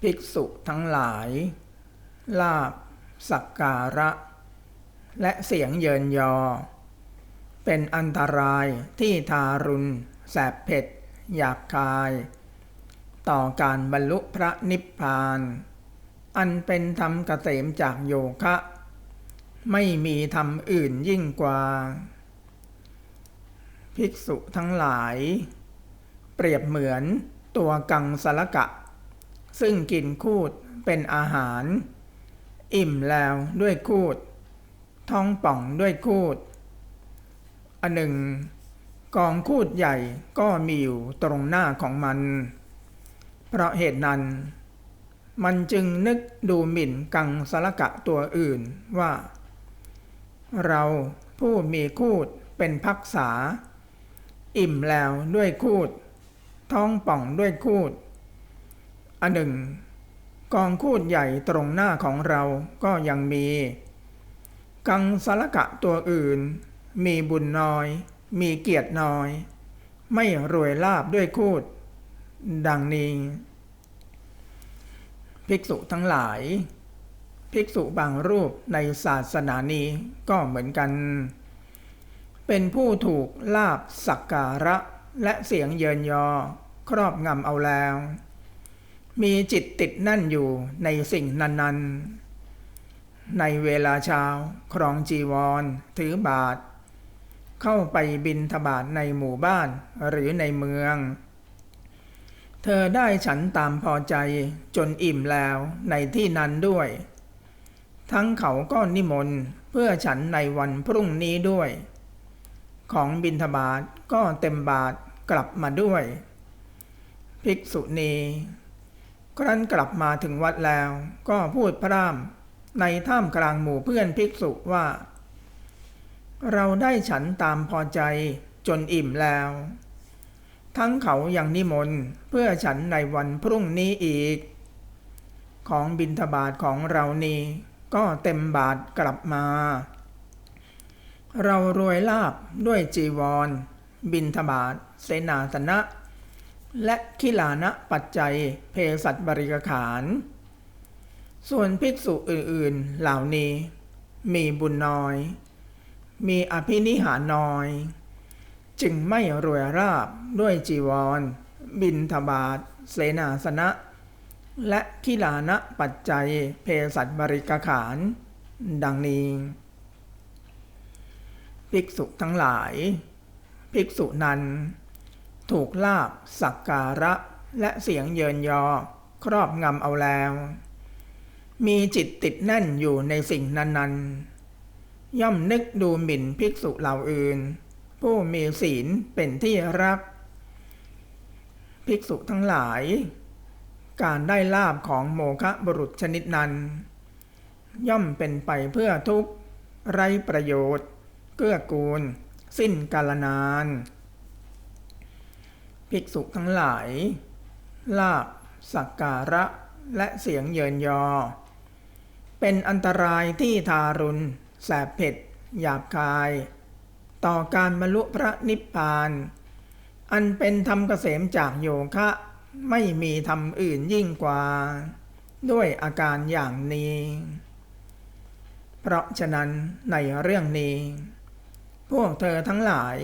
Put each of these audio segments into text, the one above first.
ภิกษุทั้งหลาย ลาบ สักการะ และเสียงเยินยอ เป็นอันตรายที่ทารุณ แสบเผ็ด หยาบคาย ต่อการบรรลุพระนิพพาน อันเป็นธรรมเกษมจากโยคะ ไม่มีธรรมอื่นยิ่งกว่า ภิกษุทั้งหลาย เปรียบเหมือนตัวกังสลกะ ซึ่งกินคูดเป็นอาหาร อิ่มแล้วด้วยคูด ท้องป่องด้วยคูด อันหนึ่ง กองคูดใหญ่ก็มีอยู่ตรงหน้าของมัน เพราะเหตุนั้น มันจึงนึกดูหมิ่นกังสลกะตัวอื่นว่า เราผู้มีคูดเป็นพักษา อิ่มแล้วด้วยคูด ท้องป่องด้วยคูด อันหนึ่ง กองคูดใหญ่ตรงหน้าของเราก็ยังมี กังสลกะตัวอื่น มีบุญน้อย มีเกียรติน้อย ไม่รวยลาบด้วยคูด ดังนี้ ภิกษุทั้งหลาย ภิกษุบางรูปในศาสนานี้ก็เหมือนกัน เป็นผู้ถูกลาบสักการะและเสียงเยินยอ ครอบงำเอาแล้ว มีจิตติดนั่นอยู่ในสิ่งนั้น ๆ ในเวลาเช้าครองจีวร ถือบาท เข้าไปบินทบาทในหมู่บ้านหรือในเมือง เธอได้ฉันตามพอใจจนอิ่มแล้วในที่นั้นด้วย ทั้งเขาก็นิมนต์เพื่อฉันในวันพรุ่งนี้ด้วย ของบินทบาทก็เต็มบาทกลับมาด้วย ภิกษุณี ครั้นกลับมาถึงวัดแล้ว ก็พูดพร่ำในท่ามกลางหมู่เพื่อนภิกษุว่า เราได้ฉันตามพอใจจนอิ่มแล้ว ทั้งเขายังนิมนต์เพื่อฉันในวันพรุ่งนี้อีก ของบินทบาทของเรานี้ก็เต็มบาทกลับมา เรารวยลาบด้วยจีวร บินทบาทเสนาสนะ และขิลานะปัจจัยเพสัตบริกขารส่วนภิกษุอื่นๆ เหล่านี้ มีบุญน้อย มีอภินิหารน้อย จึงไม่รวยราบด้วยจีวร บินทบาทเสนาสนะ และขิลานะปัจจัยเพสัตบริกขารดังนี้ ภิกษุทั้งหลาย ภิกษุนั้น ถูกลาบสักการะ และเสียงเยินยอ ครอบงำเอาแล้ว มีจิตติดแน่นอยู่ในสิ่งนั้นๆ ย่อมนึกดูหมิ่นภิกษุเหล่าอื่น ผู้มีศีลเป็นที่รัก ภิกษุทั้งหลาย การได้ลาบของโมฆะบุรุษชนิดนั้น ย่อมเป็นไปเพื่อทุกข์ ไรประโยชน์ เกื้อกูล สิ้นกาลนาน ภิกษุทั้งหลาย ลาบสักการะ และเสียงเยินยอ เป็นอันตรายที่ทารุณ แสบเผ็ด หยาบคาย ต่อการบรรลุพระนิพพาน อันเป็นธรรมเกษมจากโยคะ ไม่มีธรรมอื่นยิ่งกว่า ด้วยอาการอย่างนี้ เพราะฉะนั้นในเรื่องนี้ พวกเธอทั้งหลาย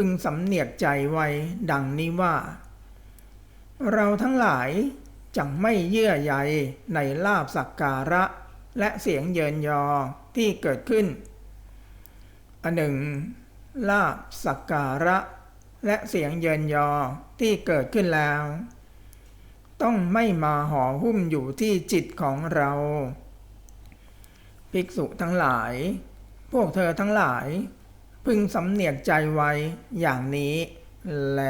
พึงสำเนียกใจไว้ ดังนี้ว่า เราทั้งหลายจังไม่เยื่อใยในลาบสักการะ และเสียงเยินยอที่เกิดขึ้น อันหนึ่ง ลาบสักการะ และเสียงเยินยอที่เกิดขึ้นแล้ว ต้องไม่มาห่อหุ้มอยู่ที่จิตของเรา ภิกษุทั้งหลาย พวกเธอทั้งหลาย พึงสำเนียกใจไว้อย่างนี้ แล